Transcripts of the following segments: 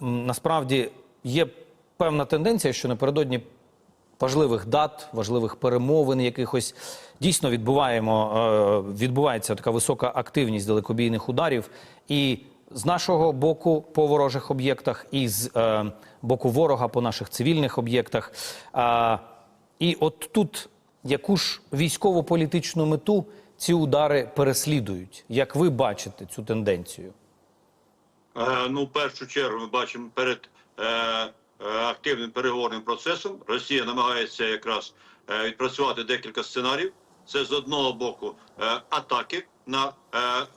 насправді є певна тенденція, що напередодні важливих дат, важливих перемовин якихось дійсно відбуваємо, е, відбувається така висока активність далекобійних ударів. І з нашого боку по ворожих об'єктах, і з е, боку ворога по наших цивільних об'єктах. І от тут яку ж військово-політичну мету ці удари переслідують? Як ви бачите цю тенденцію? Е, Ну, в першу чергу ми бачимо перед е, е, активним переговорним процесом. Росія намагається якраз відпрацювати декілька сценаріїв. Це з одного боку атаки на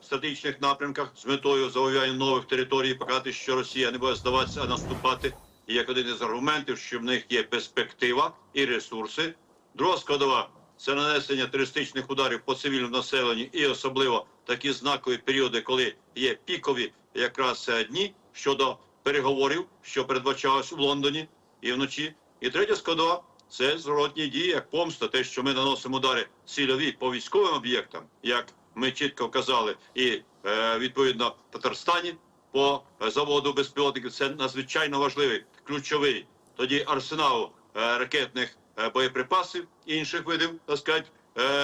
стратегічних напрямках з метою завоювання нових територій, показати, що Росія не буде здаватися, а наступати. І як один із аргументів, що в них є перспектива і ресурси. Друга складова це нанесення терористичних ударів по цивільному населенню, і особливо такі знакові періоди, коли є пікові якраз е, дні щодо переговорів, що передбачалось у Лондоні і вночі. І третя складова це зворотні дії, як помста, те, що ми наносимо удари цільові по військовим об'єктам, як ми чітко вказали, і е, відповідно Татарстані по заводу безпілотників. Це надзвичайно важливий ключовий тоді арсенал е, ракетних е, боєприпасів інших видів, так сказати,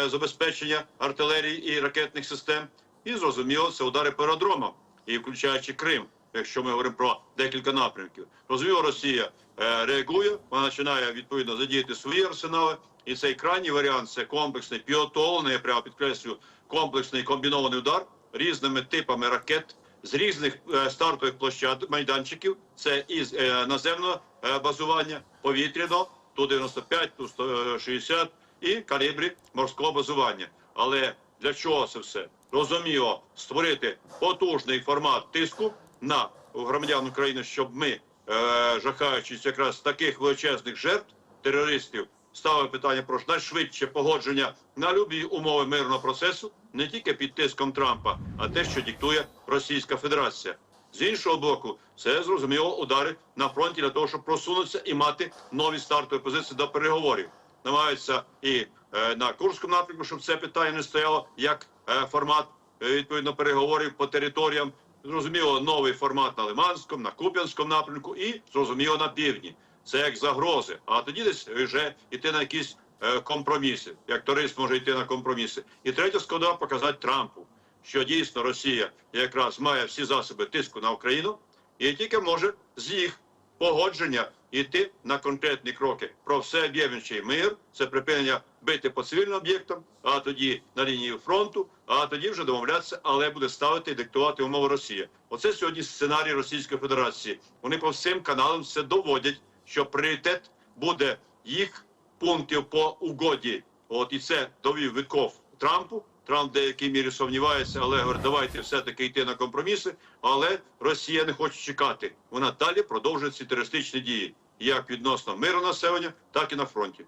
забезпечення артилерії і ракетних систем. І зрозуміло, це удари по аеродромам, і включаючи Крим, якщо ми говоримо про декілька напрямків. Розуміло, Росія е, реагує, вона починає відповідно задіяти свої арсенали. І цей крайній варіант це комплексний підготовлений, я прямо підкреслю, комплексний комбінований удар різними типами ракет з різних е, стартових площад майданчиків. Це із е, наземного е, базування, повітряного, ту 95, ту 160 і калібрі морського базування. Але для чого це все? Розуміло, створити потужний формат тиску на громадян України, щоб ми, е, жахаючись якраз таких величезних жертв терористів, ставили питання про найшвидше погодження на любі умови мирного процесу, не тільки під тиском Трампа, а те, що диктує Російська Федерація. З іншого боку, це зрозуміло удари на фронті для того, щоб просунутися і мати нові стартові позиції до переговорів. Намагаються і е, на Курському напрямку, щоб це питання не стояло як формат е, відповідно переговорів по територіям. Зрозуміло, новий формат на Лиманському, на Куп'янському напрямку і зрозуміло на півдні. Це як загрози. А тоді десь вже йти на якісь е, компроміси, як турист може йти на компроміси. І третя складова показати Трампу, що дійсно Росія якраз має всі засоби тиску на Україну, і тільки може з їх погодження йти на конкретні кроки про всеоб'ємлюючий мир, це припинення бити по цивільним об'єктам, а тоді на лінії фронту, а тоді вже домовлятися, але буде ставити і диктувати умови Росія. Оце сьогодні сценарій Російської Федерації. Вони по всім каналам це доводять, що пріоритет буде їх пунктів по угоді. От і це довів Витков Трампу. Трамп в деякій мірі сумнівається, але говорить, давайте все-таки йти на компроміси. Але Росія не хоче чекати. Вона далі продовжує ці терористичні дії, як відносно миру населення, так і на фронті.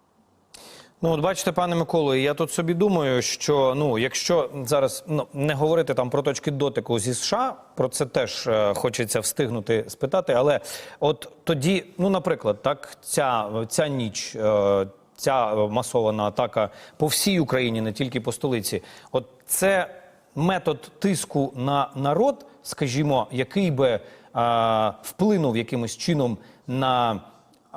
Ну, от бачите, пане Миколо, я тут собі думаю, що ну, якщо зараз ну, не говорити там про точки дотику зі США, про це теж е, хочеться встигнути спитати. Але от тоді, ну, наприклад, так, ця, ця ніч, е, ця масована атака по всій Україні, не тільки по столиці, от це метод тиску на народ, скажімо, який би е, вплинув якимось чином на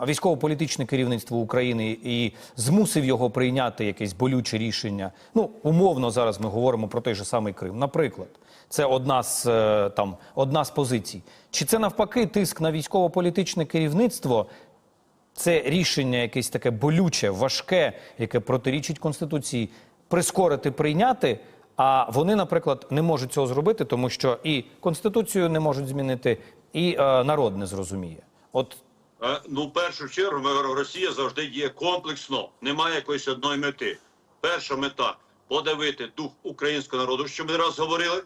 військово-політичне керівництво України і змусив його прийняти якесь болюче рішення. Ну, умовно, зараз ми говоримо про той же самий Крим. Наприклад, це одна з е, там одна з позицій. Чи це навпаки тиск на військово-політичне керівництво? Це рішення якесь таке болюче, важке, яке протирічить конституції, прискорити прийняти. А вони, наприклад, не можуть цього зробити, тому що і конституцію не можуть змінити, і е, народ не зрозуміє. От Е, Ну, в першу чергу, Росія завжди діє комплексно, немає якоїсь одної мети. Перша мета подавити дух українського народу, що ми раз говорили,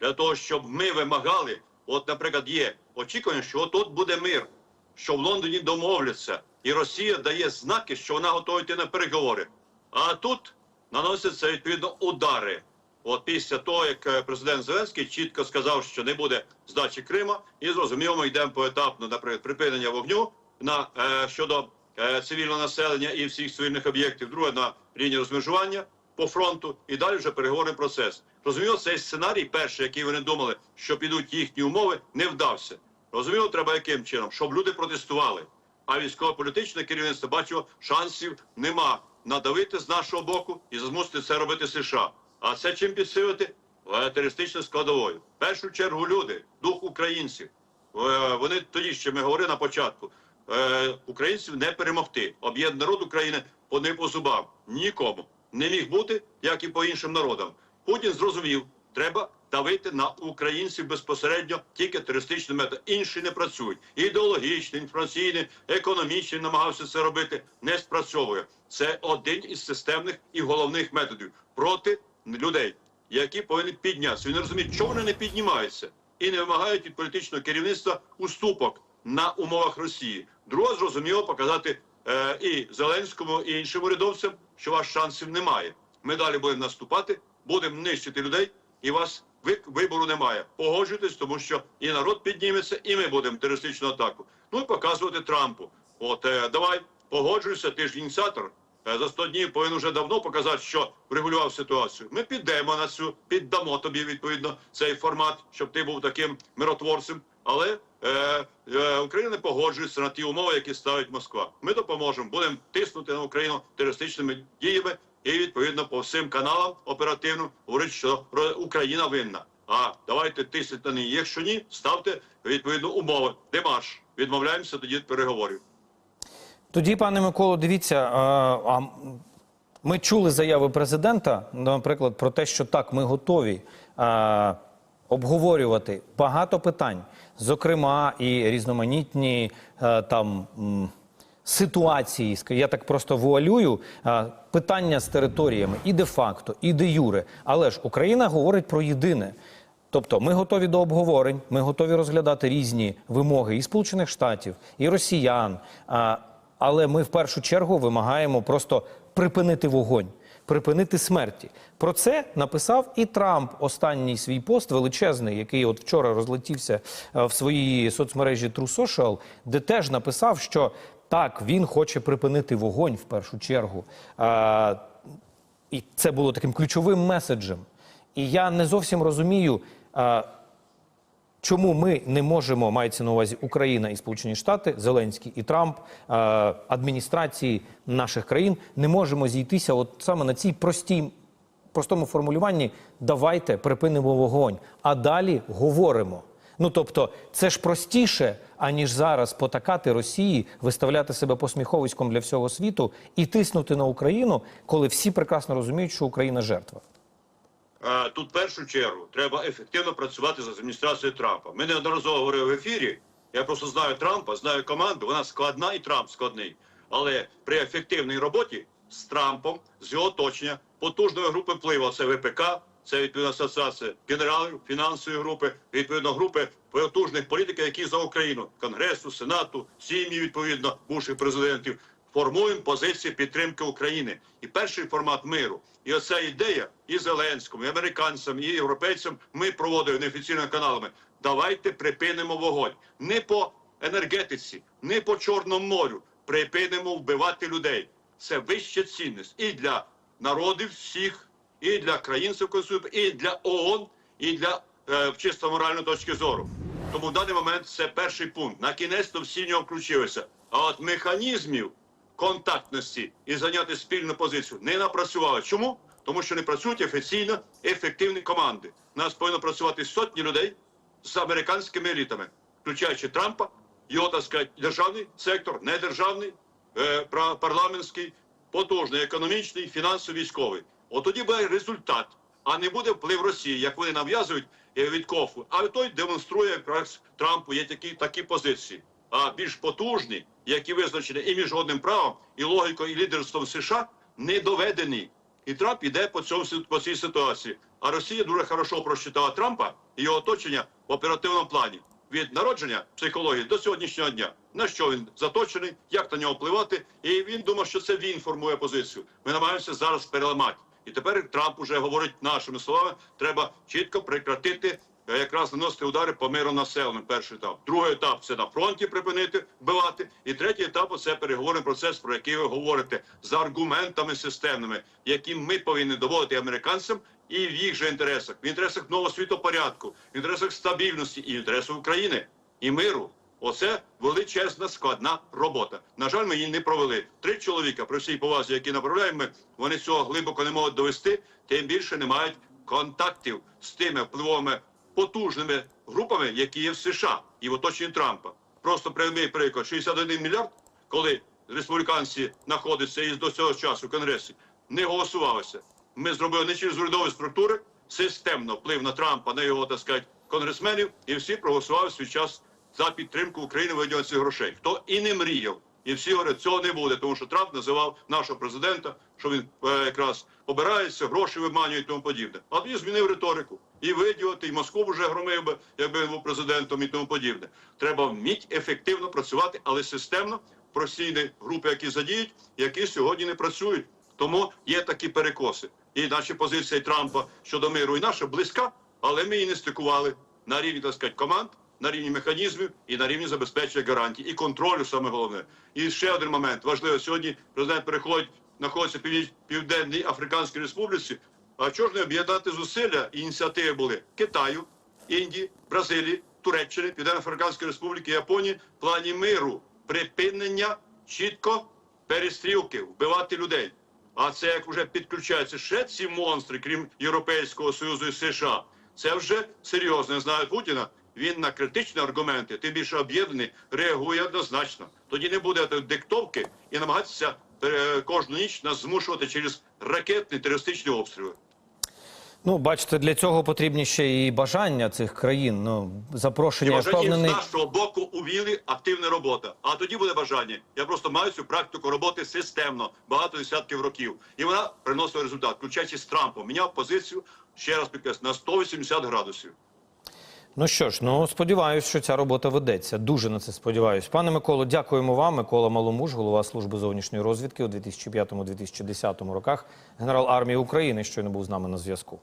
для того, щоб ми вимагали. От, наприклад, є очікування, що тут буде мир, що в Лондоні домовляться, і Росія дає знаки, що вона готова йти на переговори. А тут наносяться відповідно удари. От після того, як е, президент Зеленський чітко сказав, що не буде здачі Крима, і зрозуміло, ми йдемо поетапно, наприклад, припинення вогню на е, щодо е, цивільного населення і всіх цивільних об'єктів. Друге на лінії розмежування по фронту, і далі вже переговорний процес. Розуміло, цей сценарій, перший, який вони думали, що підуть їхні умови, не вдався. Розуміло, треба яким чином, щоб люди протестували. А військово-політичне керівництво бачило, шансів нема надавити з нашого боку і змусити це робити США. А це чим підсилити? Е, Терористичною складовою. В першу чергу люди, дух українців. Е, Вони тоді ще ми говорили на початку. е, Українців не перемогти. Об'єднаний народ України по не по зубам. Нікому не міг бути, як і по іншим народам. Путін зрозумів, треба давити на українців безпосередньо тільки терористичним методом. Інші не працюють. Ідеологічний, інформаційний, економічний намагався це робити. Не спрацьовує. Це один із системних і головних методів проти людей, які повинні піднятися. Він розуміє, чому вони не піднімаються і не вимагають від політичного керівництва уступок на умовах Росії. Друге, зрозуміло, показати е, і Зеленському, і іншим урядовцям, що ваш шансів немає. Ми далі будемо наступати, будемо нищити людей, і вас вибору немає. Погоджуйтесь, тому що і народ підніметься, і ми будемо терористичну атаку. Ну і показувати Трампу. От е, давай погоджуйся, ти ж ініціатор. Е, За 100 днів повинен вже давно показати, що врегулював ситуацію. Ми підемо на цю, піддамо тобі відповідно цей формат, щоб ти був таким миротворцем. Але е, е, Україна не погоджується на ті умови, які ставить Москва. Ми допоможемо, будемо тиснути на Україну терористичними діями і відповідно по всім каналам оперативно говорить, що Україна винна. А давайте тиснути на неї. Якщо ні, ставте відповідно умови. Демарш. Відмовляємося тоді від переговорів. Тоді, пане Миколо, дивіться, а ми чули заяви президента, наприклад, про те, що так, ми готові е, обговорювати багато питань, зокрема і різноманітні е, там. Ситуації, я так просто вуалюю питання з територіями і де-факто, і де-юре. Але ж Україна говорить про єдине. Тобто ми готові до обговорень, ми готові розглядати різні вимоги і Сполучених Штатів, і росіян. Але ми в першу чергу вимагаємо просто припинити вогонь, припинити смерті. Про це написав і Трамп останній свій пост величезний, який от вчора розлетівся в своїй соцмережі True Social, де теж написав, що так він хоче припинити вогонь в першу чергу. А, і це було таким ключовим меседжем. І я не зовсім розумію, а, чому ми не можемо, мається на увазі Україна і Сполучені Штати, Зеленський і Трамп, а, адміністрації наших країн, не можемо зійтися от саме на цій простій, простому формулюванні давайте припинимо вогонь, а далі говоримо. Ну тобто, це ж простіше, аніж зараз потакати Росії, виставляти себе посміховиськом для всього світу і тиснути на Україну, коли всі прекрасно розуміють, що Україна жертва. Тут в першу чергу треба ефективно працювати з адміністрацією Трампа. Ми неодноразово говорили в ефірі. Я просто знаю Трампа, знаю команду. Вона складна і Трамп складний. Але при ефективній роботі з Трампом, з його оточення, потужної групи впливу це ВПК, це відповідно асоціація генералів, фінансової групи, відповідно групи потужних політиків, які за Україну, Конгресу, Сенату, сім'ї відповідно бувших президентів. Формуємо позиції підтримки України і перший формат миру. І оця ідея і Зеленському, і американцям, і європейцям ми проводимо неофіційними каналами. Давайте припинимо вогонь не по енергетиці, не по Чорному морю. Припинимо вбивати людей. Це вища цінність і для народів всіх, і для країн Совкосуду, і для ООН, і для е, чисто моральної точки зору. Тому в даний момент це перший пункт. На кінець то всі в нього включилися. А от механізмів контактності і зайняти спільну позицію не напрацювали. Чому? Тому що не працюють офіційно ефективні команди. У Нас повинно працювати сотні людей з американськими елітами, включаючи Трампа, його так сказати, державний сектор, недержавний, е, парламентський, потужний, економічний, фінансовий, військовий. От тоді буде результат, а не буде вплив Росії, як вони нав'язують е, від кофу. А той демонструє якраз Трампу є такі, такі позиції. А більш потужні, які визначені і міжнародним правом, і логікою, і лідерством США, не доведені. І Трамп іде по цьому по цій ситуації. А Росія дуже хорошо просчитала Трампа і його оточення в оперативному плані від народження психології до сьогоднішнього дня. На що він заточений, як на нього впливати, і він думав, що це він формує позицію. Ми намагаємося зараз переламати. І тепер Трамп уже говорить нашими словами: треба чітко прекратити е, якраз наносити удари по миру населенню. Перший етап. Другий етап це на фронті припинити вбивати. І третій етап це переговорний процес, про який ви говорите, з аргументами системними, які ми повинні доводити американцям і в їх же інтересах, в інтересах нового світопорядку, в інтересах стабільності і в інтересах України. і миру. Оце величезна складна робота. На жаль, ми її не провели. Три чоловіка, при всій повазі, які направляємо, вони цього глибоко не можуть довести, тим більше не мають контактів з тими впливовими потужними групами, які є в США і в оточенні Трампа. Просто прямий приклад: 61 мільярд, коли республіканці знаходяться і до цього часу в Конгресі, не голосувалося. Ми зробили не через урядові структури, системно вплив на Трампа, на його так сказати, конгресменів, і всі проголосували свій час за підтримку України виділення цих грошей. Хто і не мріяв, і всі говорять, цього не буде, тому що Трамп називав нашого президента, що він е, якраз обирається, гроші виманює і тому подібне. А тоді змінив риторику. І виділити, і Москву вже громив би, якби він був президентом і тому подібне. Треба вміть ефективно працювати, але системно професійні групи, які задіють, які сьогодні не працюють. Тому є такі перекоси. І наші позиції Трампа щодо миру і наша близька, але ми її не стикували на рівні так сказати, команд, на рівні механізмів і на рівні забезпечення гарантій і контролю, саме головне. І ще один момент важливо сьогодні. Президент переходить, знаходиться в південній Африканській Республіці. А чого ж не об'єднати зусилля? і Ініціативи були Китаю, Індії, Бразилії, Туреччини, Південно-Африканської Республіки, Японії в плані миру, припинення чітко перестрілки, вбивати людей. А це як вже підключаються ще ці монстри, крім Європейського Союзу і США. Це вже серйозно. Я знаю Путіна. Він на критичні аргументи, тим більше об'єднаний, реагує однозначно. Тоді не буде диктовки і намагатися е, кожну ніч нас змушувати через ракетні терористичні обстріли. Ну, бачите, для цього потрібні ще і бажання цих країн. Ну, запрошення, бажання з нашого боку увіли активна робота. А тоді буде бажання. Я просто маю цю практику роботи системно, багато десятків років. І вона приносила результат, включаючи з Трампом. Міняв позицію, ще раз підкреслю, на 180 градусів. Ну що ж, ну сподіваюся, що ця робота ведеться. Дуже на це сподіваюся. Пане Миколо, дякуємо вам. Микола Маломуж, голова служби зовнішньої розвідки у 2005-2010 роках, генерал армії України, щойно був з нами на зв'язку.